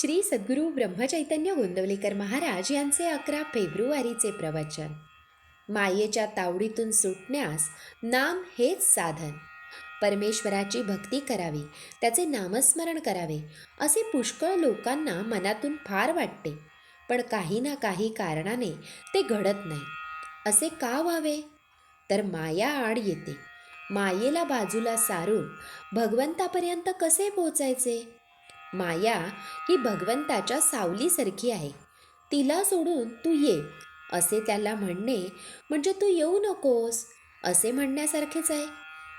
श्री सद्गुरू ब्रह्मचैतन्य गोंदवलेकर महाराज यांचे अकरा फेब्रुवारीचे प्रवचन. मायेच्या तावडीतून सुटण्यास नाम हेच साधन. परमेश्वराची भक्ती करावी त्याचे नामस्मरण करावे असे पुष्कळ लोकांना मनातून फार वाटते. पण काही ना काही कारणाने ते घडत नाही. असे का व्हावे? तर माया आड येते. मायेला बाजूला सारून भगवंतापर्यंत कसे पोचायचे? माया ही भगवंताच्या सावलीसारखी आहे. तिला सोडून तू ये असे त्याला म्हणणे म्हणजे तू येऊ नकोस असे म्हणण्यासारखेच आहे.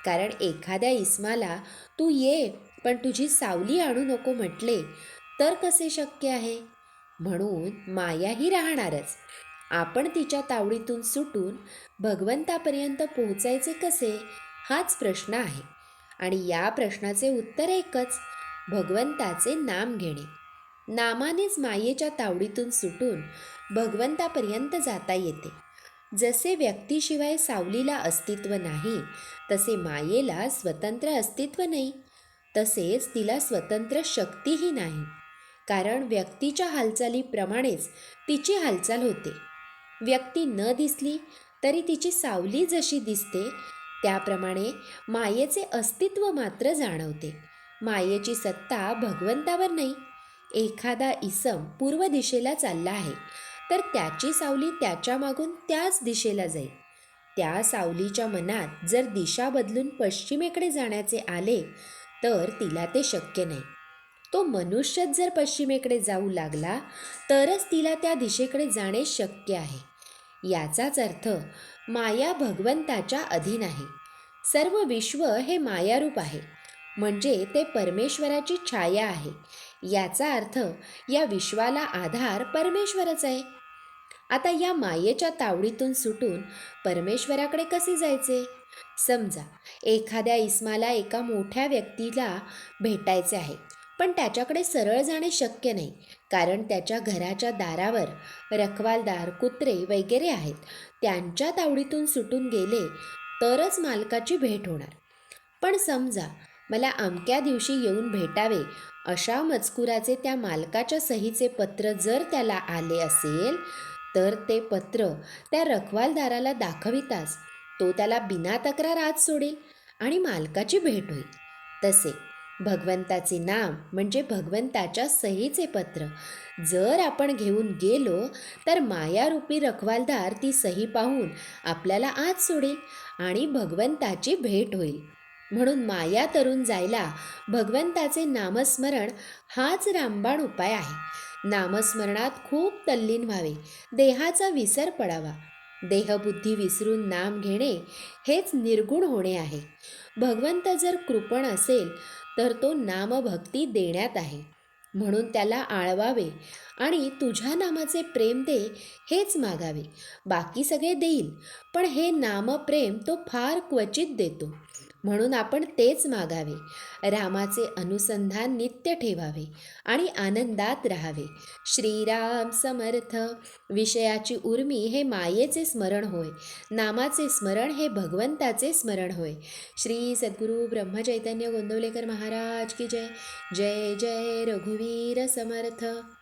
कारण एखाद्या इस्माला तू ये पण तुझी सावली आणू नको म्हटले तर कसे शक्य आहे? म्हणून माया ही राहणारच. आपण तिच्या तावडीतून सुटून भगवंतापर्यंत पोहोचायचे कसे? हाच प्रश्न आहे. आणि या प्रश्नाचे उत्तर एकच भगवंताचे नाम घेणे. नामानेच मायेच्या तावडीतून सुटून भगवंतापर्यंत जाता येते. जसे व्यक्तीशिवाय सावलीला अस्तित्व नाही तसे मायेला स्वतंत्र अस्तित्व नाही. तसेच तिला स्वतंत्र शक्तीही नाही. कारण व्यक्तीच्या हालचालीप्रमाणेच तिची हालचाल होते. व्यक्ती न दिसली तरी तिची सावली जशी दिसते त्याप्रमाणे मायेचे अस्तित्व मात्र जाणवते. मायेची सत्ता भगवंतावर नाही. एखादा इसम पूर्व दिशेला चालला आहे तर त्याची सावली त्याच्या मागून त्याच दिशेला जाईल. त्या सावलीच्या मनात जर दिशा बदलून पश्चिमेकडे जाण्याचे आले तर तिला ते शक्य नाही. तो मनुष्यच जर पश्चिमेकडे जाऊ लागला तरच तिला त्या दिशेकडे जाणे शक्य आहे. याचाच अर्थ माया भगवंताच्या अधीन आहे. सर्व विश्व हे मायारूप आहे. म्हणजे ते परमेश्वराची छाया आहे. याचा अर्थ या विश्वाला आधार परमेश्वरच आहे. आता या मायेच्या तावडीतून सुटून परमेश्वराकडे कसे जायचे? समजा एखाद्या इस्माला एका मोठ्या व्यक्तीला भेटायचे आहे पण त्याच्याकडे सरळ जाणे शक्य नाही कारण त्याच्या घराच्या दारावर रखवालदार कुत्रे वगैरे आहेत. त्यांच्या तावडीतून सुटून गेले तरच मालकाची भेट होणार. पण समजा मला अमक्या दिवशी येऊन भेटावे अशा मजकुराचे त्या मालकाच्या सहीचे पत्र जर त्याला आले असेल तर ते पत्र त्या रखवालदाराला दाखविताच. तो त्याला बिना तक्रार आज सोडेल आणि मालकाची भेट होईल. तसे भगवंताचे नाम म्हणजे भगवंताच्या सहीचे पत्र. जर आपण घेऊन गेलो तर मायारूपी रखवालदार ती सही पाहून आपल्याला आज सोडेल आणि भगवंताची भेट होईल. म्हणून माया तरुण जायला भगवंताचे नामस्मरण हाच रामबाण उपाय आहे. नामस्मरणात खूप तल्लीन व्हावे. देहाचा विसर पडावा. देहबुद्धी विसरून नाम घेणे हेच निर्गुण होणे आहे. भगवंत जर कृपण असेल तर तो नामभक्ती देण्यात आहे. म्हणून त्याला आळवावे आणि तुझ्या नामाचे प्रेम दे हेच मागावे. बाकी सगळे देईल पण हे नामप्रेम तो फार क्वचित देतो. म्हणून आपण तेच मागावे. रामाचे अनुसंधान नित्य ठेवावे आणि आनंदात राहावे. श्रीराम समर्थ विषयाची उर्मी हे मायेचे स्मरण होय नामाचे स्मरण हे भगवंताचे स्मरण होय. श्री सद्गुरू ब्रह्मचैतन्य गोंदवलेकर महाराज की जय. जय जय रघुवीर समर्थ.